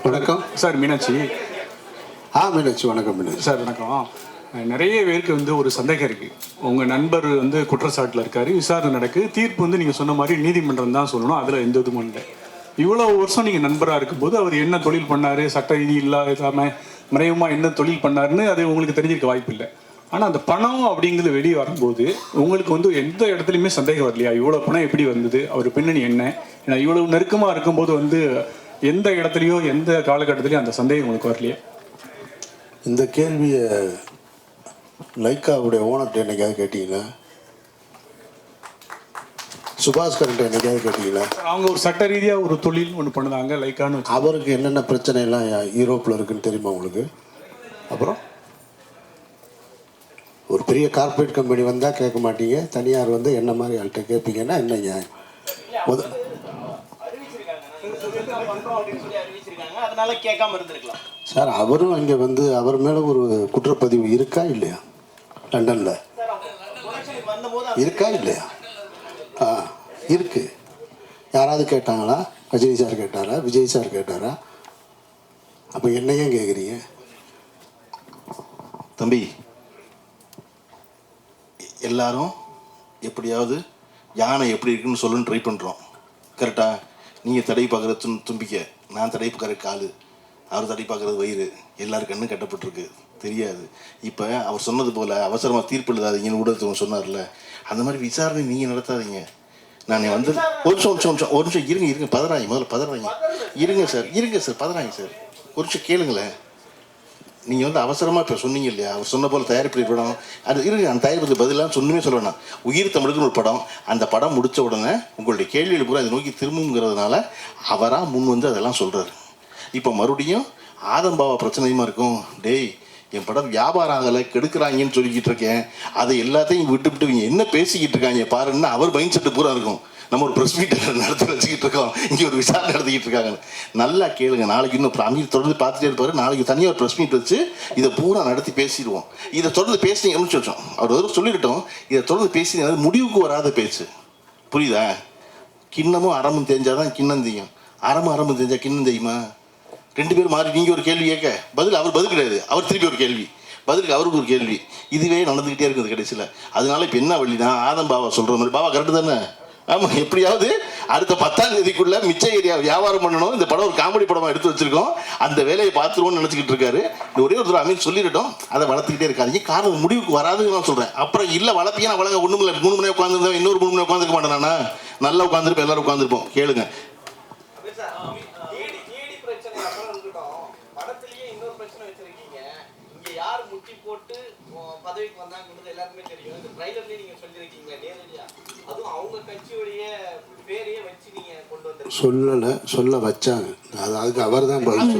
வணக்கம். சார் மீனாட்சி. ஆ மீனாட்சி வணக்கம் மீனாட்சி. சார் வணக்கம். நிறைய பேருக்கு வந்து ஒரு சந்தேகம் இருக்கு. உங்க நண்பர் வந்து குற்றச்சாட்டில் இருக்காரு விசாரணை நடக்கு. தீர்ப்பு வந்து நீங்க சொன்ன மாதிரி நீதிமன்றம் தான் சொல்லணும் அதுல எந்த இதுவும் இல்லை. இவ்வளவு வருஷம் நீங்க நண்பரா இருக்கும்போது அவர் என்ன தொழில் பண்ணாரு சட்ட விதி இல்லாம மறைமுகமா என்ன தொழில் பண்ணாருன்னு அது உங்களுக்கு தெரிஞ்சிருக்க வாய்ப்பு இல்லை. ஆனா அந்த பணம் அப்படிங்கிறது வெளியே வரும்போது உங்களுக்கு வந்து எந்த இடத்துலையுமே சந்தேகம் வரலையா? இவ்வளவு பணம் எப்படி வந்தது? அவர் பின்னணி என்ன? ஏன்னா இவ்வளவு நெருக்கமா இருக்கும்போது வந்து எந்த இடத்துலயோ எந்த காலகட்டத்திலயும் அந்த சந்தேகம் உங்களுக்கு வரலையா? இந்த கேள்வியை லைக்காவுடைய ஓனர்கிட்ட என்னைக்காவது கேட்டீங்களா? சுபாஸ்கர்கிட்ட என்னைக்காவது கேட்டீங்களா? அவங்க ஒரு சட்ட ரீதியா ஒரு தொழில் ஒன்று பண்ணுதாங்க லைக்கான்னு அவருக்கு என்னென்ன பிரச்சனை எல்லாம் யூரோப்பில் இருக்குன்னு தெரியுமா உங்களுக்கு? அப்புறம்? ஒரு பெரிய கார்ப்பரேட் கம்பெனி வந்தால் கேட்க மாட்டீங்க. தனியார் வந்து என்ன மாதிரி ஆள்கிட்ட கேட்பீங்கன்னா என்ன நியாயம்? அறிவிச்சிருக்காங்க அதனால கேட்காம இருந்திருக்கலாம் சார் அவரும் அங்கே வந்து அவர் மேலே ஒரு குற்றப்பதிவு இருக்கா இல்லையா? லண்டனில். இருக்கா இல்லையா? ஆ இருக்கு. யாராவது கேட்டாங்களா? ரஜினி சார் கேட்டாரா? விஜய் சார் கேட்டாரா? அப்போ என்ன ஏன் கேட்குறீங்க தம்பி எல்லாரும் எப்படியாவது யானை எப்படி இருக்குன்னு சொல்லுன்னு ட்ரை பண்ணுறோம் கரெக்டாக நீங்கள் தடை பார்க்குற தும் தும்பிக்க. நான் தடை பார்க்குற காலு. அவர் தடை பார்க்குறது வயிறு. எல்லாரும் கண்ணும் கட்டப்பட்டிருக்கு. தெரியாது. இப்போ அவர் சொன்னது போல் அவசரமாக தீர்ப்பு எழுதாதீங்கன்னு ஊடகத்தவங்க சொன்னார்ல. அந்த மாதிரி விசாரணை நீங்கள் நடத்தாதீங்க. நான் வந்து ஒரு நிமிஷம் ஒரு நிமிஷம், ஒரு நிமிஷம் ஒரு நிமிஷம் இருங்க இருங்க. பதறாங்க முதல்ல பதறாங்க இருங்க சார் இருங்க சார். பதறாங்க சார். ஒரு நிமிஷம் கேளுங்களேன். நீங்கள் வந்து அவசரமாக இப்போ சொன்னீங்க இல்லையா? அவர் சொன்ன போல் தயாரிப்பு படம். அது இருக்கு அந்த தயாரிப்புக்கு பதிலாக சொன்னுமே சொல்ல வேணாம். உயிர் தமிழுக்குன்னு ஒரு படம். அந்த படம் முடித்த உடனே உங்களுடைய கேள்விகள் பூரா அதை நோக்கி திரும்புங்கிறதுனால அவராக முன் வந்து அதெல்லாம் சொல்கிறாரு இப்போ மறுபடியும் ஆதம்பாவா பிரச்சனையுமா இருக்கும்? டேய் என் படம் வியாபாரம் ஆகலை கெடுக்கிறாங்கன்னு சொல்லிக்கிட்டு இருக்கேன். அதை எல்லாத்தையும் விட்டு விட்டு இவங்க என்ன பேசிக்கிட்டு இருக்காங்க பாருன்னு அவர் மைண்ட் செட்டு பூரா இருக்கும். நம்ம ஒரு ப்ரெஸ் மீட் நடத்தி வச்சுக்கிட்டு இருக்கோம். இங்கே ஒரு விசாரணை நடத்திக்கிட்டு இருக்காங்க. நல்லா கேளுங்க. நாளைக்கு இன்னும் அமீர் தொடர்ந்து பார்த்துட்டே இருப்பாரு. நாளைக்கு தனியாக ஒரு ப்ரெஸ் மீட் வச்சு இதை பூரா நடத்தி பேசிடுவோம். இதை தொடர்ந்து பேசினீங்கன்னு சொல்லிச்சோம் அவர் வந்து சொல்லிக்கிட்டோம் இதை தொடர்ந்து பேசி முடிவுக்கு வராத பேச்சு. புரியுதா? கிண்ணமும் அறமும் தெரிஞ்சாதான் கிண்ணம் தெரியும் அறமும் அறமும் தெரிஞ்சா கிண்ணம் தெரியுமா ரெண்டு பேரும் மாறி நீங்கள் ஒரு கேள்வி கேட்க. பதில் அவர் பதில் கிடையாது. அவர் திருப்பி ஒரு கேள்வி. பதிலுக்கு அவருக்கு ஒரு கேள்வி. இதுவே நடந்துக்கிட்டே இருக்குது கடைசியில். அதனால இப்போ என்ன வழினா ஆதம் பாபா சொல்கிற மாதிரி. பாபா கரெக்டு தானே? ஆமாம் எப்படியாவது அடுத்த பத்தாம் தேதிக்குள்ள மிச்ச ஏரியா வியாபாரம் பண்ணணும். இந்த படம் ஒரு காமெடி படமாக எடுத்து வச்சிருக்கோம். அந்த வேலையை பார்த்துருவோம்னு நினச்சிக்கிட்டு இருக்காரு. இந்த ஒரே ஒருத்தர் தடவை அமீர் சொல்லிடட்டும். அதை வளர்த்துக்கிட்டே இருக்காதீங்க. காரணம் முடிவுக்கு வராதுன்னு நான் சொல்கிறேன் அப்புறம் இல்லை வளர்ப்பீங்க நான் வளங்க ஒன்றும் இல்லை மூணு மணி உட்காந்துருந்தேன் இன்னொரு மூணு மணி உட்காந்துருக்க மாட்டேன் நானா. நல்லா உட்காந்துருப்போம் எல்லாரும் உட்காந்துருப்போம் கேளுங்க நீடி நீடி பிரச்சனை அப்புறம் இருக்கட்டும் படத்திலேயே இன்னொரு பிரச்சனை வச்சிருக்கீங்க இங்க யார் முட்டி போட்டு பதவிக்கு வந்தாங்கிறது எல்லாருக்குமே தெரியும். இந்த ட்ரைலர்லயே நீங்க சொல்லியிருக்கீங்க நேரடியா? அதுவும் அவங்க கட்சியுடைய பேரையே வச்சு நீங்க கொண்டு வந்திருக்கீங்க. சொல்லலை சொல்ல வச்சாங்க. அது அதுக்கு அவர் தான் பதில்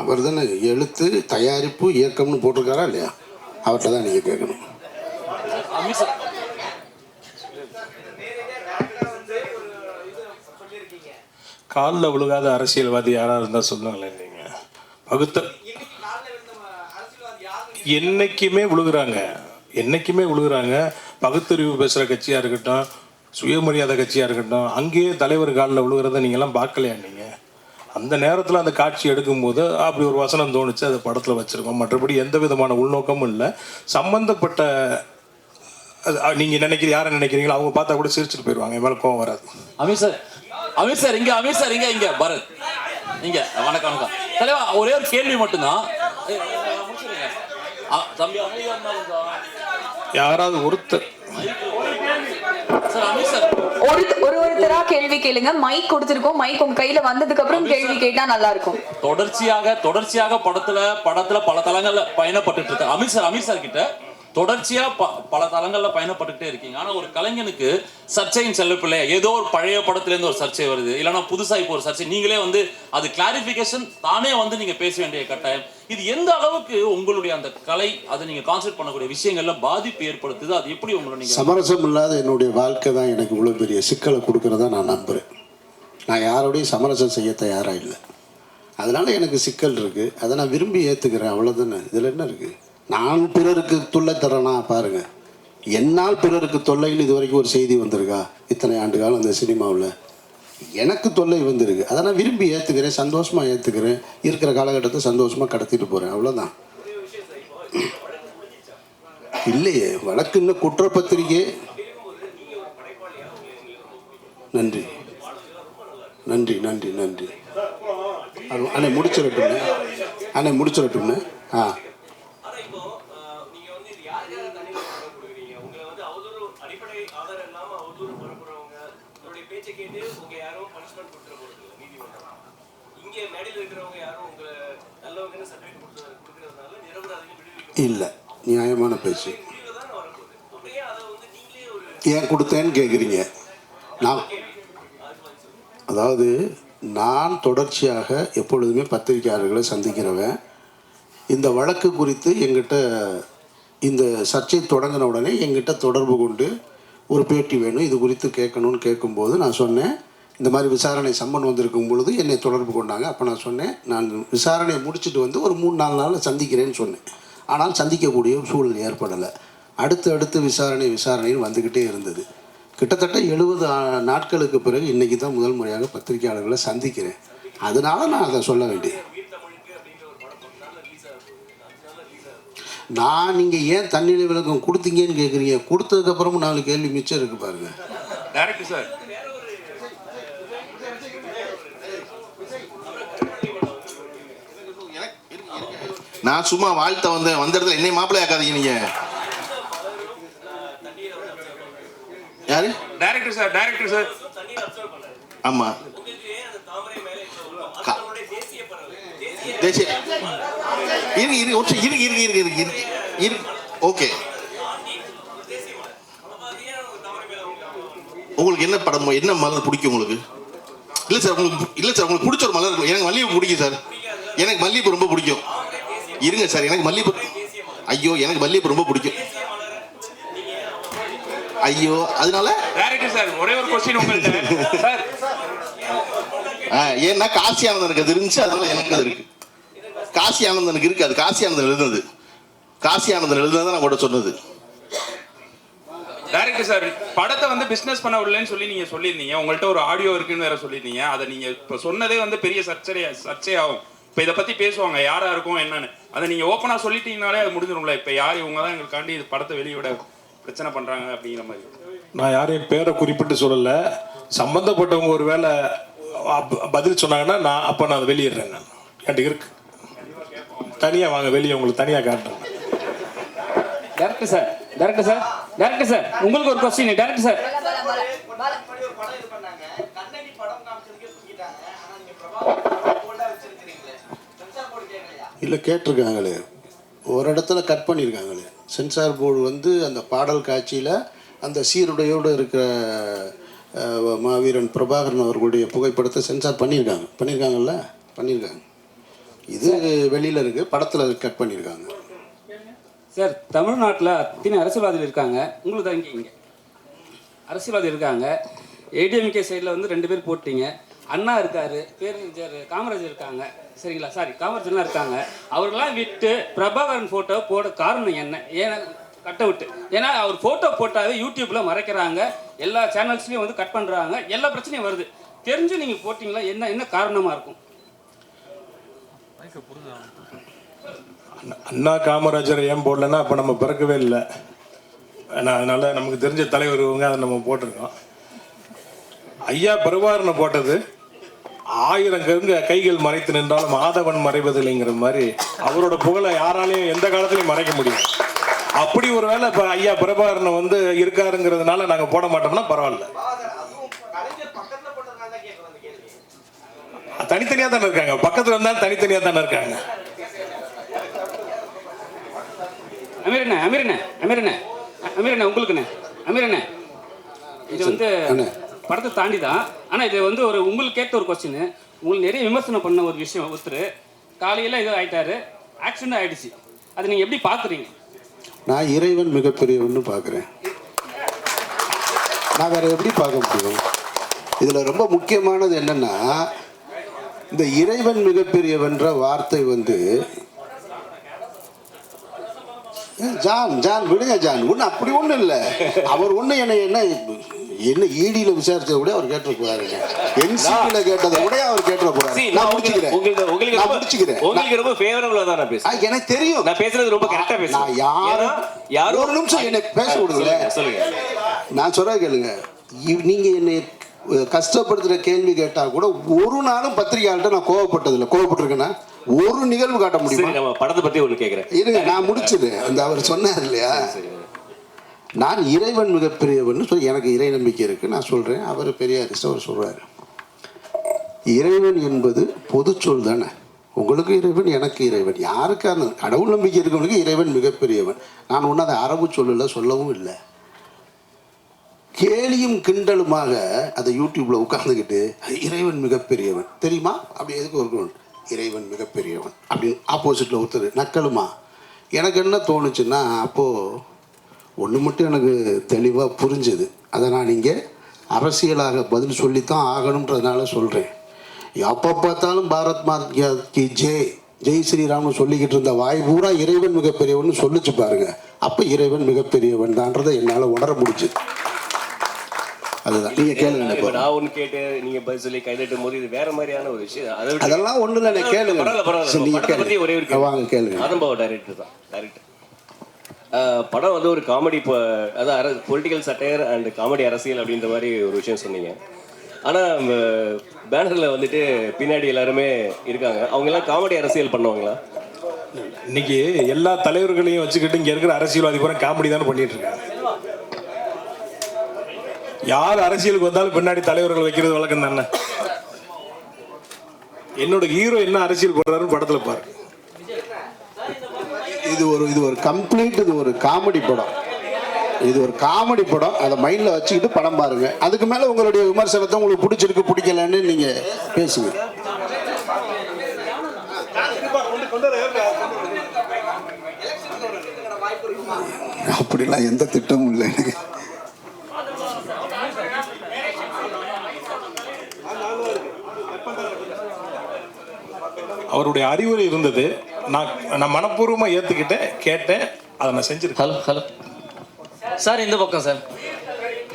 அவர் தானே எழுத்து தயாரிப்பு இயக்கம்னு போட்டிருக்காரா இல்லையா? அவர்கிட்ட தான் நீங்கள் கேட்கணும் சொல்லியிருக்கீங்க காலில் விழுகாத அரசியல்வாதி யாராக இருந்தால் சொல்லுங்களேன் நீங்கள் பகுத்த என்னைக்குமே விழுகிறாங்க என்னைக்குமே விழுகிறாங்க பகுத்தறிவு பேசுகிற கட்சியாக இருக்கட்டும் சுயமரியாதை கட்சியாக இருக்கட்டும் அங்கேயே தலைவர் காலில் விழுகிறத நீங்கள்லாம் பார்க்கலையா நீங்கள் அந்த நேரத்தில் அந்த காட்சி எடுக்கும்போது அப்படி ஒரு வசனம் தோணுச்சு அதை படத்தில் வச்சுருக்கோம். மற்றபடி எந்த விதமான உள்நோக்கமும் இல்லை. சம்மந்தப்பட்ட அது, அ, நினைக்கிற யாரை நினைக்கிறீங்களோ அவங்க பார்த்தா கூட சிரிச்சுட்டு போயிடுவாங்க என் மேலே கோவம் வராது. அமீர் சார் அமீர் சார் இங்கே அமீர் சார் இங்கே இங்கே பரத். இங்கே வணக்கம் வணக்கம். தலைவா ஒரே ஒரு கேள்வி மட்டும்தான். யாராவது ஒருத்தர். சார் அமீர் சார் ஒரு ஒரு ஒருத்தரா கேள்வி கேளுங்க. மைக் கொடுத்திருக்கோம். மைக் உங்க கையில வந்ததுக்கு அப்புறம் கேள்வி கேட்டா நல்லா இருக்கும் தொடர்ச்சியாக தொடர்ச்சியாக படத்துல படத்துல பல தளங்கள்ல பயணப்பட்டுட்டு இருக்க அமீர் சார் அமீர் சார் கிட்ட. தொடர்ச்சியா ப- பல தளங்கள்ல பயணப்பட்டுட்டே இருக்கீங்க. ஆனா ஒரு கலைஞனுக்கு சர்ச்சையின் செல்லப்பில்லை ஏதோ ஒரு பழைய படத்துல இருந்து ஒரு சர்ச்சை வருது. இல்லைன்னா புதுசா இப்போ ஒரு சர்ச்சை. நீங்களே வந்து அது கிளாரிபிகேஷன் தானே வந்து நீங்க பேச வேண்டிய கட்டாயம். இது எந்த அளவுக்கு உங்களுடைய அந்த கலை அதை நீங்க கான்சென்ட் பண்ணக்கூடிய விஷயங்கள்ல பாதிப்பு ஏற்படுத்துது? அது எப்படி உங்களை நீங்க சமரசம் இல்லாத என்னுடைய வாழ்க்கை தான் எனக்கு இவ்வளோ பெரிய சிக்கலை கொடுக்கறதா நான் நம்புறேன். நான் யாரோடையும் சமரசம் செய்ய தயாராக இல்லை. அதனால எனக்கு சிக்கல் இருக்குது அதை நான் விரும்பி ஏத்துக்கிறேன். அவ்வளவுதானே. இதில் என்ன இருக்குது நான் பிறருக்கு தொல்லை தரேனா பாருங்க. என்னால் பிறருக்கு தொல்லையில் இது வரைக்கும் ஒரு செய்தி வந்திருக்கா? இத்தனை ஆண்டு காலம் அந்த சினிமாவில். எனக்கு தொல்லை வந்திருக்கு. அதை நான் விரும்பி ஏற்றுக்கிறேன் சந்தோஷமாக ஏற்றுக்கிறேன் இருக்கிற காலகட்டத்தை சந்தோஷமாக கடத்திட்டு போகிறேன் அவ்வளோதான் இல்லையே வழக்கு இன்னும் குற்றப்பத்திரிகை. நன்றி. நன்றி நன்றி நன்றி. அண்ணே முடிச்சிடட்டும்ண்ணே. அண்ணே முடிச்சிடட்டும்ண்ணே. ஆ. இல்லை நியாயமான பேச்சு. ஏன் கொடுத்தேன்னு கேட்குறீங்க நான் அதாவது நான் தொடர்ச்சியாக எப்பொழுதுமே பத்திரிகையாளர்களை சந்திக்கிறவன். இந்த வழக்கு குறித்து எங்கிட்ட இந்த சர்ச்சை தொடங்கின உடனே எங்கிட்ட தொடர்பு கொண்டு ஒரு பேட்டி வேணும். இது குறித்து கேட்கணும்னு கேட்கும்போது நான் சொன்னேன் இந்த மாதிரி விசாரணை சம்மன் வந்திருக்கும் பொழுது என்னை தொடர்பு கொண்டாங்க. அப்போ நான் சொன்னேன் நான் விசாரணையை முடிச்சுட்டு வந்து ஒரு மூணு நாலு நாளில் சந்திக்கிறேன்னு சொன்னேன். ஆனால் சந்திக்கக்கூடிய சூழல் ஏற்படலை. அடுத்து அடுத்து விசாரணை விசாரணைன்னு வந்துக்கிட்டே இருந்தது. கிட்டத்தட்ட எழுபது நாட்களுக்கு பிறகு இன்றைக்கி தான் முதல் முறையாக பத்திரிகையாளர்களை சந்திக்கிறேன். அதனால நான் அதை சொல்ல வேண்டியது. நான் நீங்கள் ஏன் தண்ணீர் விளக்கம் கொடுத்தீங்கன்னு கேட்குறீங்க கொடுத்ததுக்கப்புறமும் நாலு கேள்வி மிச்சம் இருக்கு பாருங்க. டேரக்டர் சார் நான் சும்மா வாழ்த்த வந்தேன். வந்த இடத்துல என்னை மாப்பிள்ளை ஆக்காதீங்க நீங்க. யாரு? டேரக்டர் சார் டேரக்டர் சார் ஆமா. தேசிய இரு இரு நிமிஷம், இரு இரு இரு இரு இரு இரு. ஓகே. உங்களுக்கு என்ன படம் என்ன மலர் பிடிக்கும் உங்களுக்கு? இல்லை சார் உங்களுக்கு இல்லை சார் உங்களுக்கு பிடிச்ச ஒரு மலர் இருக்கும். எனக்கு மல்லிகைப்பூ பிடிக்கும் சார் எனக்கு மல்லிகைப்பூ ரொம்ப பிடிக்கும். இருங்க சார் எனக்கு மல்லிகைப்பூ ஐயோ எனக்கு மல்லிகைப்பூ ரொம்ப பிடிக்கும். ஐயோ அதனால சார் ஒரே ஒரு கொஸ்டின் உங்கள்கிட்ட சார். ஆ, ஏன்னா காசி ஆனந்தனுக்கு அது இருந்துச்சு அதனால எனக்கு அது இருக்கு. காசி ஆனந்தனுக்கு இருக்கு அது காசி ஆனந்தன் எழுதுனது. காசி ஆனந்தன் எழுதுனது நான் கூட சொன்னது. டைரக்டர் சார் படத்தை வந்து பிசினஸ் பண்ண விடலன்னு சொல்லி நீங்க சொல்லியிருந்தீங்க. உங்கள்ட்ட ஒரு ஆடியோ இருக்குன்னு வேற சொல்லியிருந்தீங்க. அதை நீங்க இப்ப சொன்னதே வந்து பெரிய சர்ச்சை சர்ச்சையாகும். இப்ப இதை பத்தி பேசுவாங்க யாரா இருக்கும் என்னன்னு. அதை நீங்க ஓப்பனா சொல்லிட்டீங்கனாலே அது முடிஞ்சிடும்ல இப்ப யார் இவங்க தான் எங்களுக்காண்டி இது படத்தை வெளிய விட பிரச்சனை பண்றாங்க அப்படிங்கிற மாதிரி நான் யாரையும் பேரை குறிப்பிட்டு சொல்லலை. சம்மந்தப்பட்டவங்க ஒரு வேளை பதில் சொன்னாங்கன்னா நான் அப்போ நான் அதை வெளியிடுறேன் நான். என்கிட்ட இருக்கு. தனியாக வாங்க வெளியே உங்களுக்கு தனியாக காட்டுறேன். Director sir director sir director sir உங்களுக்கு ஒரு கொஸ்டின் டேரக்டர் சார் கேட்கலையா கேட்டிருக்காங்களே. ஒரு இடத்துல கட் பண்ணியிருக்காங்களே. சென்சார் போர்டு வந்து அந்த பாடல் காட்சியில் அந்த சீருடையோடு இருக்கிற மாவீரன் பிரபாகரன் அவர்களுடைய புகைப்படத்தை சென்சார் பண்ணியிருக்காங்க. பண்ணியிருக்காங்கல்ல? பண்ணியிருக்காங்க. இது வெளியில் இருக்குது படத்தில் கட் பண்ணியிருக்காங்க. சார் தமிழ்நாட்டில் அத்தனை அரசியல்வாதிகள் இருக்காங்க. உங்களுக்கு தான் இங்கே இங்கே. அரசியல்வாதி இருக்காங்க. ஏடிஎம்கே சைடில் வந்து ரெண்டு பேர் போட்டீங்க. அண்ணா இருக்காரு பேரறிஞர் காமராஜர் இருக்காங்க. சரிங்களா? சாரி காமராஜர்லாம் இருக்காங்க. அவர்களாம் விட்டு பிரபாகரன் ஃபோட்டோ போட காரணம் என்ன? ஏன்னா கட் அவுட்டு ஏன்னா அவர் ஃபோட்டோ போட்டாவே யூடியூப்ல மறைக்கிறாங்க. எல்லா சேனல்ஸ்லையும் வந்து கட் பண்ணுறாங்க எல்லா பிரச்சனையும் வருது. தெரிஞ்சு நீங்கள் போட்டிங்களா? என்ன என்ன காரணமாக இருக்கும்? அண்ணா காமராஜர் ஏன் போடலன்னா அப்போ நம்ம பிறக்கவே இல்லை. ஆனால் அதனால நமக்கு தெரிஞ்ச தலைவர் இவங்க அதை நம்ம போட்டிருக்கோம். ஐயா பிரபாகரனை போட்டது ஆயிரம் கருங்க கைகள் மறைத்து நின்றாலும் மாதவன் மறைவதில்லைங்கிற மாதிரி அவரோட புகழை யாராலையும் எந்த காலத்துலையும் மறைக்க முடியும் அப்படி ஒரு வேளை இப்போ ஐயா பிரபாகரனை வந்து இருக்காருங்கிறதுனால நாங்கள் போட மாட்டோம்னா பரவாயில்ல. தனித்தனியாக தானே இருக்காங்க. பக்கத்தில் இருந்தாலும் தனித்தனியாக தானே இருக்காங்க. அமீரண்ணே அமீரண்ணே அமீரண்ணே அமீரண்ணே உங்களுக்குண்ணே அமீரண்ணே. இது வந்து அண்ணே. படத்தை தாண்டி தான் ஆனால் இது வந்து ஒரு உங்களுக்கு கேட்ட ஒரு கொஸ்டின் உங்களுக்கு நிறைய விமர்சனம் பண்ண ஒரு விஷயம் ஒருத்தர் காலையில் இது ஆகிட்டாரு ஆக்சிடென்ட் ஆகிடுச்சு அதை நீங்கள் எப்படி பார்க்குறீங்க நான் இறைவன் மிகப்பெரியவன்னு பார்க்குறேன் நான் வேற எப்படி பார்க்க முடியும்? இதில் ரொம்ப முக்கியமானது என்னென்னா இந்த இறைவன் மிகப்பெரியவன்ற வார்த்தை வந்து ஜான் ஜான் விடுங்க ஜான். ஒன்று அப்படி ஒன்றும் இல்லை. அவர் ஒன்றும் என்னை என்ன என்ன ஈடியில விசாரிச்சத கூட அவர் கேட்டு போறாருங்க என்சிபில கேட்டதை கூட அவர் கேட்டு போறாரு நான் முடிச்சுக்கிறேன். உங்களுக்கு நான் முடிச்சுக்கிறேன். உங்களுக்கு ரொம்ப ஃபேவரபிளா தான் நான் பேசுறேன். எனக்கு தெரியும். நான் பேசுறது ரொம்ப கரெக்டா பேசுறேன் நான் யாரும் யாரும் ஒரு நிமிஷம் என்னை பேச விடுங்களேன். சொல்லுங்க, நான் சொல்ற கேளுங்க. நீங்க என்னை அஹ், கஷ்டப்படுத்துற கேள்வி கேட்டா கூட ஒரு நாளும் பத்திரிகையாளர்கிட்ட நான் கோவப்பட்டதில்லை. கோவப்பட்டிருக்கேன்னா ஒரு நிகழ்வு காட்ட முடியுமா? படத்தை பத்தி ஒண்ணு கேக்குறேன். இருங்க நான் முடிச்சிடுறேன் அந்த அவர் சொன்னார் இல்லையா? நான் இறைவன் மிகப்பெரியவன் சொல்லி எனக்கு இறை நம்பிக்கை இருக்குது நான் சொல்கிறேன் அவர் பெரியாரிஸ்ட் அவர் சொல்கிறார் இறைவன் என்பது பொதுச்சொல் தானே. உங்களுக்கு இறைவன் எனக்கு இறைவன். யாருக்கான கடவுள் நம்பிக்கை இருக்கவனுக்கு இறைவன் மிகப்பெரியவன்? நான் ஒன்றும் அதை அரபு சொல்லலை சொல்லவும் இல்லை. கேலியும் கிண்டலுமாக அதை யூடியூப்பில் உட்கார்ந்துக்கிட்டு இறைவன் மிகப்பெரியவன். தெரியுமா? அப்படி எதுக்கு இருக்கணும் இறைவன் மிகப்பெரியவன். அப்படின்னு ஆப்போசிட்டில் ஒருத்தர் நக்கலுமா? எனக்கு என்ன தோணுச்சுன்னா அப்போது ஒன்று மட்டும் எனக்கு தெளிவாக புரிஞ்சுது. அதை நான் இங்கே அரசியலாக பதில் சொல்லித்தான் ஆகணுன்றதுனால சொல்கிறேன் எப்போ பார்த்தாலும் பாரத் மாதா கி ஜெய் ஜெய் ஸ்ரீராம்னு சொல்லிக்கிட்டு இருந்த வாய் பூரா இறைவன் மிகப்பெரியவன் சொல்லிச்சு பாருங்க. அப்போ இறைவன் மிகப்பெரியவன் தான்றதை என்னால் உணர முடிஞ்சுது. அதுதான். நீங்கள் கேளுங்க. நான் ஒண்ணு கேட்டு நீங்க பதில் சொல்லி கைதட்டும் போது இது வேற மாதிரியான ஒரு விஷயம். அதெல்லாம் ஒன்றும் இல்லை கேளுங்க. பத்தி ஒரே ஒரு கேளுங்க வாங்க கேளுங்க. ஆதம்பாவ டைரக்டர் தான் டைரக்டர் படம் வந்து ஒரு காமெடி இப்போ அதான் அர பொலிட்டிக்கல் சட்டையர் அண்ட் காமெடி அரசியல் அப்படின்ற மாதிரி ஒரு விஷயம் சொன்னீங்க. ஆனால் பேனரில் வந்துட்டு பின்னாடி எல்லாருமே இருக்காங்க. அவங்கெல்லாம் காமெடி அரசியல் பண்ணுவாங்களா? இன்னைக்கு எல்லா தலைவர்களையும் வச்சுக்கிட்டு இங்கே இருக்கிற அரசியல்வாதி பூரா காமெடி தானே பண்ணிட்டு இருக்காங்க. யார் அரசியலுக்கு வந்தாலும் பின்னாடி தலைவர்கள் வைக்கிறது வழக்கம் தானே. என்னோட ஹீரோ என்ன அரசியல் போடுறாருன்னு படத்தில் பாருங்க இது ஒரு இது ஒரு கம்ப்ளீட் இது ஒரு காமெடி படம். இது ஒரு காமெடி படம். அதை மைண்டில் வச்சுக்கிட்டு படம் பாருங்க. அதுக்கு மேலே உங்களுடைய விமர்சனத்தை உங்களுக்கு பிடிச்சிருக்கு பிடிக்கலன்னு நீங்கள் பேசுங்க. அப்படிலாம் எந்த திட்டமும் இல்லை எனக்கு. அவருடைய அறிவுரை இருந்தது. நான் நான் மனப்பூர்வமா ஏத்துக்கிட்டேன் கேட்டேன் அதை நான் செஞ்சிருக்கேன். Hello hello. சார் இந்த பக்கம் சார்.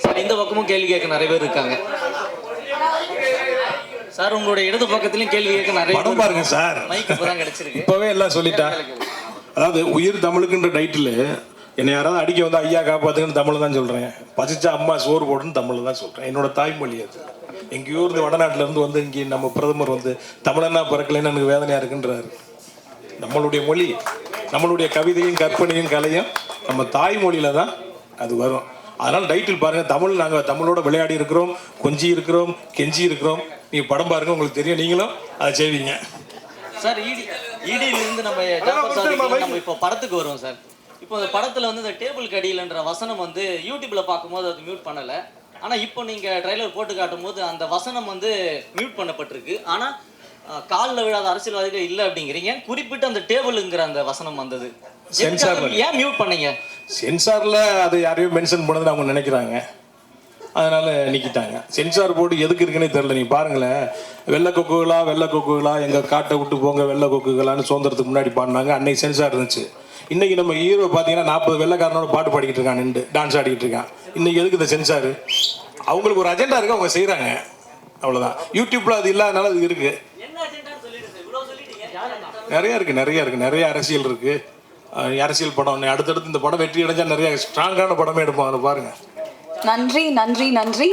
சார் இந்த பக்கமும் கேள்வி கேட்க நிறைய பேர் இருக்காங்க. சார் உங்களுடைய இடது பக்கத்துலயும் கேள்வி கேட்க நிறைய படம் பேர் பாருங்க சார். மைக் இப்பதான் கிடைச்சிருக்கு. இப்பவே எல்லாம் சொல்லிட்டா. அதாவது உயிர் தமிழுக்குன்ற டைட்டில் என்னை யாராவது அடிக்க வந்து ஐயா காப்பாத்துங்கன்னு தமிழ் தான் சொல்றேன். பசிச்சா அம்மா சோறு போடுன்னு தமிழ் தான் சொல்றேன். என்னோட தாய்மொழி அது. எங்கேயோ இருந்து வடநாட்டுல இருந்து வந்து இங்கே நம்ம பிரதமர் வந்து தமிழனா பிறக்கலைன்னு எனக்கு வேதனையா இருக்குன்றாரு. நம்மளுடைய மொழி நம்மளுடைய கவிதையும் கற்பனையும் கலையும் நம்ம தாய்மொழியில தான் அது வரும். அதனால டைட்டில் பாருங்க தமிழ் நாங்கள் தமிழோட விளையாடி இருக்கிறோம் கொஞ்சி இருக்கிறோம் கெஞ்சி இருக்கிறோம். நீங்க படம் பாருங்க உங்களுக்கு தெரியும். நீங்களும் அதை செய்வீங்க. சார் இடி இடியில இருந்து நம்ம நம்ம இப்போ படத்துக்கு வருவோம் சார். இப்போ இந்த படத்துல வந்து இந்த டேபிள் கடியிலன்ற வசனம் வந்து யூடியூப்ல பார்க்கும்போது அது மியூட் பண்ணல. ஆனா இப்போ நீங்க ட்ரைலர் போட்டு காட்டும் போது அந்த வசனம் வந்து மியூட் பண்ணப்பட்டிருக்கு. ஆனா அஹ், கால்ல விழாத அரசியல்வாதிகள் இல்ல அப்படிங்கிறீங்க. குறிப்பிட்டு அந்த டேபிள்ங்கிற அந்த வசனம் வந்தது. எதுக்காக- ஏன் மியூட் பண்ணீங்க? சென்சார்ல அது யாரையும் மென்ஷன் பண்ணதுன்னு அவங்க நினைக்கிறாங்க. அதனால நீக்கிட்டாங்க. சென்சார் போர்டு எதுக்கு இருக்குன்னே தெரியல. நீங்க பாருங்களேன். வெள்ளை கொக்குகளா வெள்ளை கொக்குகளா எங்க காட்டை விட்டு போங்க வெள்ளை கொக்குகளான்னு சுதந்திரத்துக்கு முன்னாடி பாடினாங்க. அன்னைக்கு சென்சார் இருந்துச்சு. இன்னைக்கு நம்ம ஹீரோ பார்த்தீங்கன்னா நாற்பது வெள்ளைக்காரனோட பாட்டு பாடிக்கிட்டு இருக்கான் நின்று டான்ஸ் ஆடிக்கிட்டு இருக்கான். இன்னைக்கு எதுக்கு இந்த சென்சார்? அவங்களுக்கு ஒரு அஜெண்டா இருக்கு அவங்க செய்றாங்க. அவ்வளவுதான். யூடியூப்ல அது இல்லாதனால அது இருக்கு. நிறைய இருக்கு நிறைய இருக்கு. நிறைய அரசியல் இருக்கு. அரசியல் படம் அடுத்தடுத்து இந்த படம் வெற்றி அடைஞ்சா நிறைய ஸ்ட்ராங்கான படமே எடுப்பாங்க. பாருங்கள் பாருங்க. நன்றி நன்றி நன்றி.